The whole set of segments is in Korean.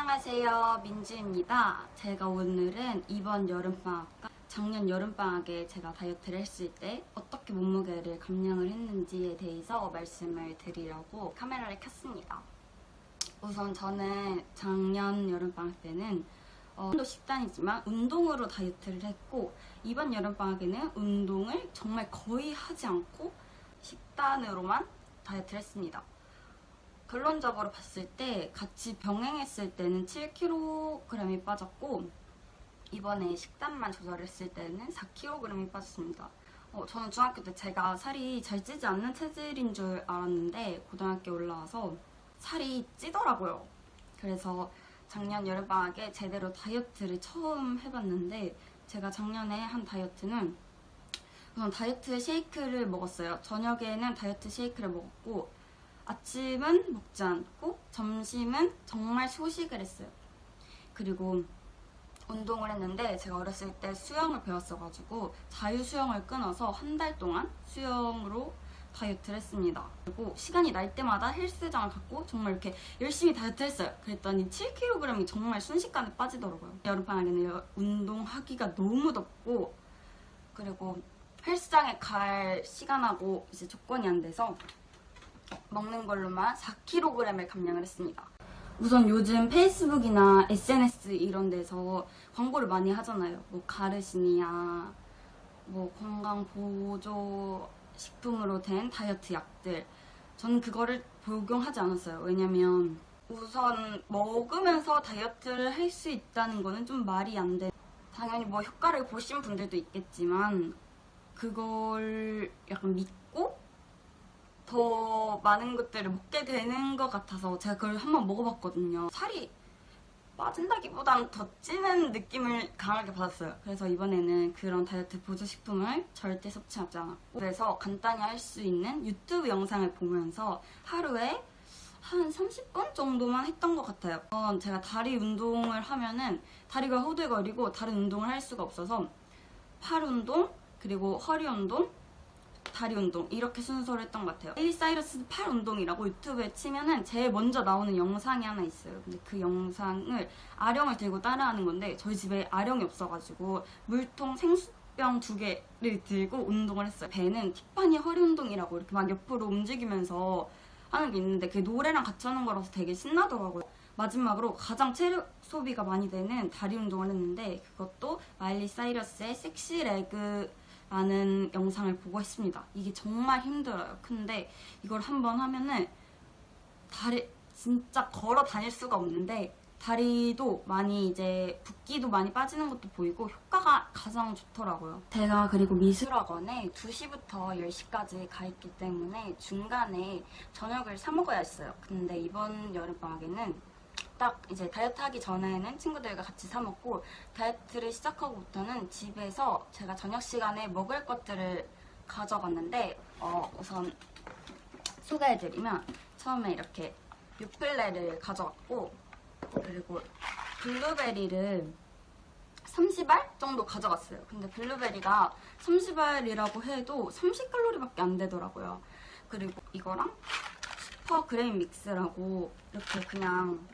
안녕하세요. 민지입니다. 제가 오늘은 이번 여름방학과 작년 여름방학에 제가 다이어트를 했을 때 어떻게 몸무게를 감량을 했는지에 대해서 말씀을 드리려고 카메라를 켰습니다. 우선 저는 작년 여름방학 때는 어, 도 식단이지만 운동으로 다이어트를 했고 이번 여름방학에는 운동을 정말 거의 하지 않고 식단으로만 다이어트를 했습니다. 결론적으로 봤을 때 같이 병행했을 때는 7kg이 빠졌고 이번에 식단만 조절했을 때는 4kg이 빠졌습니다. 어, 저는 중학교 때 제가 살이 잘 찌지 않는 체질인 줄 알았는데 고등학교 올라와서 살이 찌더라고요. 그래서 작년 여름방학에 제대로 다이어트를 처음 해봤는데 제가 작년에 한 다이어트는 우선 다이어트 쉐이크를 먹었어요. 저녁에는 다이어트 쉐이크를 먹었고 아침은 먹지 않고 점심은 정말 소식을 했어요. 그리고 운동을 했는데 제가 어렸을 때 수영을 배웠어가지고 자유 수영을 끊어서 한 달 동안 수영으로 다이어트를 했습니다. 그리고 시간이 날 때마다 헬스장을 갔고 정말 이렇게 열심히 다이어트 했어요. 그랬더니 7kg이 정말 순식간에 빠지더라고요. 여름방학에는 여- 운동하기가 너무 덥고 그리고 헬스장에 갈 시간하고 이제 조건이 안 돼서 먹는 걸로만 4kg을 감량을 했습니다. 우선 요즘 페이스북이나 SNS 이런 데서 광고를 많이 하잖아요. 뭐 가르시니아, 뭐 건강 보조 식품으로 된 다이어트 약들. 저는 그거를 복용하지 않았어요. 왜냐면 우선 먹으면서 다이어트를 할 수 있다는 거는 좀 말이 안 돼. 당연히 뭐 효과를 보신 분들도 있겠지만 그걸 약간 믿고 더 많은 것들을 먹게 되는 것 같아서 제가 그걸 한번 먹어봤거든요. 살이 빠진다기보단 더 찌는 느낌을 강하게 받았어요. 그래서 이번에는 그런 다이어트 보조식품을 절대 섭취하지 않았고 그래서 간단히 할 수 있는 유튜브 영상을 보면서 하루에 한 30분 정도만 했던 것 같아요. 어, 제가 다리 운동을 하면은 다리가 호들거리고 다른 운동을 할 수가 없어서 팔 운동, 그리고 허리 운동, 다리 운동 이렇게 순서를 했던 것 같아요. 에리 사이러스 팔 운동이라고 유튜브에 치면은 제일 먼저 나오는 영상이 하나 있어요. 근데 그 영상을 아령을 들고 따라하는 건데 저희 집에 아령이 없어가지고 물통 생수 병 두 개를 들고 운동을 했어요. 배는 티파니 허리 운동이라고 이렇게 막 옆으로 움직이면서 하는 게 있는데 그게 노래랑 같이 하는 거라서 되게 신나더라고요. 마지막으로 가장 체력 소비가 많이 되는 다리 운동을 했는데 그것도 마일리 사이러스의 섹시 레그 라는 영상을 보고 했습니다. 이게 정말 힘들어요. 근데 이걸 한번 하면은 다리 진짜 걸어 다닐 수가 없는데 다리도 많이 이제 붓기도 많이 빠지는 것도 보이고 효과가 가장 좋더라고요. 제가 그리고 미술학원에 2시부터 10시까지 가 있기 때문에 중간에 저녁을 사 먹어야 했어요. 근데 이번 여름방학에는 딱 이제 다이어트 하기 전에는 친구들과 같이 사 먹고 다이어트를 시작하고부터는 집에서 제가 저녁 시간에 먹을 것들을 가져갔는데 어, 우선 소개해드리면 처음에 이렇게 유플레를 가져갔고 그리고 블루베리를 30알 정도 가져갔어요. 근데 블루베리가 30알이라고 해도 30칼로리밖에 안 되더라고요. 그리고 이거랑 슈퍼 그레인 믹스라고 이렇게 그냥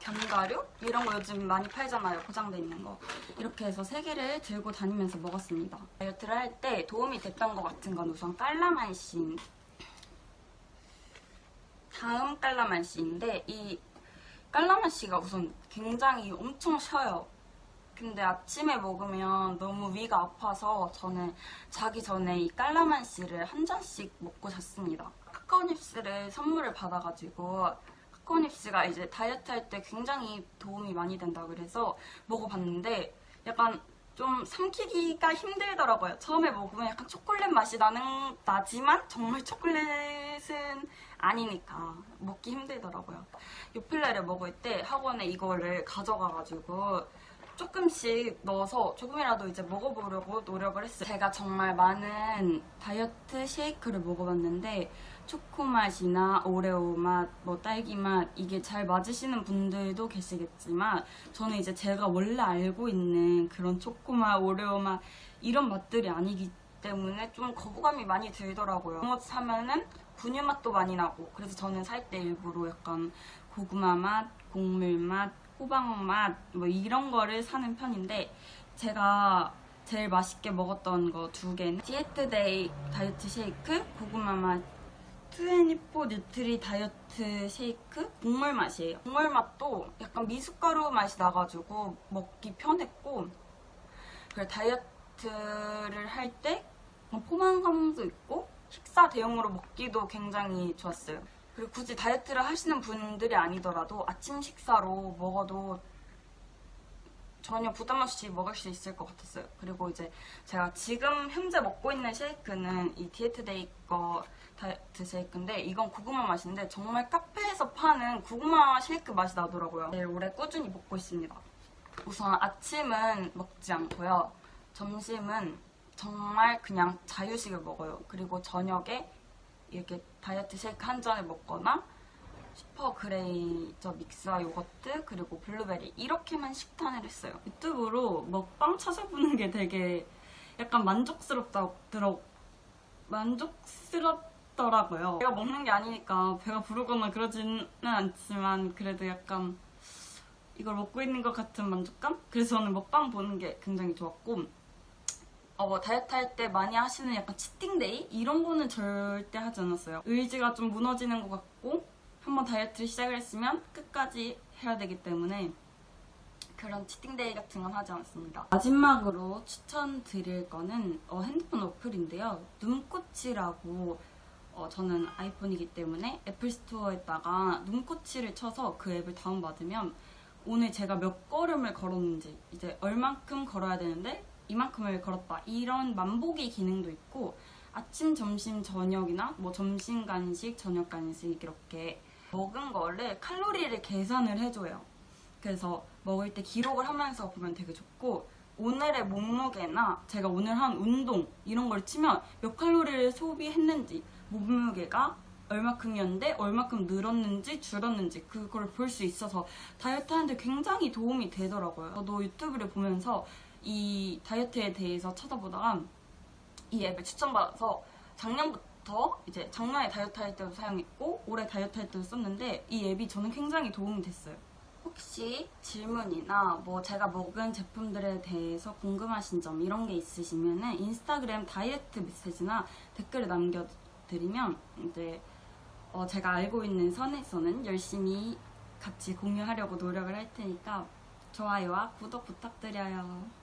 견과류? 이런 거 요즘 많이 팔잖아요. 포장돼 있는 거. 이렇게 해서 세 개를 들고 다니면서 먹었습니다. 다이어트를 할 때 도움이 됐던 것 같은 건 우선 깔라만신. 다음 깔라만시인데 이 깔라만시가 우선 굉장히 엄청 셔요. 근데 아침에 먹으면 너무 위가 아파서 저는 자기 전에 이 깔라만시를 한 잔씩 먹고 잤습니다. 카카오닙스를 선물을 받아가지고 카카오닙스가 이제 다이어트 할 때 굉장히 도움이 많이 된다 그래서 먹어봤는데 약간 좀 삼키기가 힘들더라고요. 처음에 먹으면 약간 초콜릿 맛이 나는 나지만 정말 초콜릿은 아니니까 먹기 힘들더라고요. 요플레를 먹을 때 학원에 이거를 가져가가지고 조금씩 넣어서 조금이라도 이제 먹어보려고 노력을 했어요. 제가 정말 많은 다이어트 쉐이크를 먹어봤는데 초코 맛이나 오레오 맛, 뭐 딸기 맛 이게 잘 맞으시는 분들도 계시겠지만 저는 이제 제가 원래 알고 있는 그런 초코 맛, 오레오 맛 이런 맛들이 아니기 때문에 좀 거부감이 많이 들더라고요. 것 사면은 분유 맛도 많이 나고 그래서 저는 살 때 일부러 약간 고구마 맛, 곡물 맛, 호박 맛, 뭐 이런 거를 사는 편인데 제가 제일 맛있게 먹었던 거 두 개는 디에트데이 다이어트 쉐이크, 고구마 맛, 24 뉴트리 다이어트 쉐이크 곡물 맛이에요. 곡물 맛도 약간 미숫가루 맛이 나가지고 먹기 편했고 그리고 다이어트를 할 때 포만감도 있고 식사 대용으로 먹기도 굉장히 좋았어요. 그리고 굳이 다이어트를 하시는 분들이 아니더라도 아침 식사로 먹어도 전혀 부담 없이 먹을 수 있을 것 같았어요. 그리고 이제 제가 지금 현재 먹고 있는 쉐이크는 이 디에트데이 거 다이어트 쉐이크인데 이건 고구마 맛인데 정말 카페에서 파는 고구마 쉐이크 맛이 나더라고요. 네, 올해 꾸준히 먹고 있습니다. 우선 아침은 먹지 않고요. 점심은 정말 그냥 자유식을 먹어요. 그리고 저녁에 이렇게 다이어트 쉐이크 한 잔을 먹거나 슈퍼 그레이 저 믹스와 요거트 그리고 블루베리 이렇게만 식단을 했어요. 유튜브로 먹방 찾아보는 게 되게 약간 만족스럽다 들어 만족스럽더라고요. 제가 먹는 게 아니니까 배가 부르거나 그러지는 않지만 그래도 약간 이걸 먹고 있는 것 같은 만족감? 그래서 저는 먹방 보는 게 굉장히 좋았고 어, 뭐 다이어트 할 때 많이 하시는 약간 치팅데이? 이런 거는 절대 하지 않았어요. 의지가 좀 무너지는 것 같고 한번 다이어트를 시작을 했으면 끝까지 해야 되기 때문에 그런 치팅데이 같은 건 하지 않습니다. 마지막으로 추천드릴 거는 어, 핸드폰 어플인데요. 눈꽃이라고 어, 저는 아이폰이기 때문에 애플 스토어에다가 눈꽃이를 쳐서 그 앱을 다운받으면 오늘 제가 몇 걸음을 걸었는지 이제 얼만큼 걸어야 되는데 이만큼을 걸었다 이런 만보기 기능도 있고 아침, 점심, 저녁이나 뭐 점심 간식, 저녁 간식 이렇게 먹은 거를 칼로리를 계산을 해줘요. 그래서 먹을 때 기록을 하면서 보면 되게 좋고 오늘의 몸무게나 제가 오늘 한 운동 이런 걸 치면 몇 칼로리를 소비했는지 몸무게가 얼마큼이었는데 얼마큼 늘었는지 줄었는지 그걸 볼 수 있어서 다이어트 하는데 굉장히 도움이 되더라고요. 저도 유튜브를 보면서 이 다이어트에 대해서 찾아보다가 이 앱을 추천받아서 작년부터 이제 작년에 다이어트 할 때도 사용했고 올해 다이어트 할 때도 썼는데 이 앱이 저는 굉장히 도움이 됐어요. 혹시 질문이나 뭐 제가 먹은 제품들에 대해서 궁금하신 점 이런 게 있으시면은 인스타그램 다이어트 메시지나 댓글을 남겨드리면 이제 어 제가 알고 있는 선에서는 열심히 같이 공유하려고 노력을 할 테니까 좋아요와 구독 부탁드려요.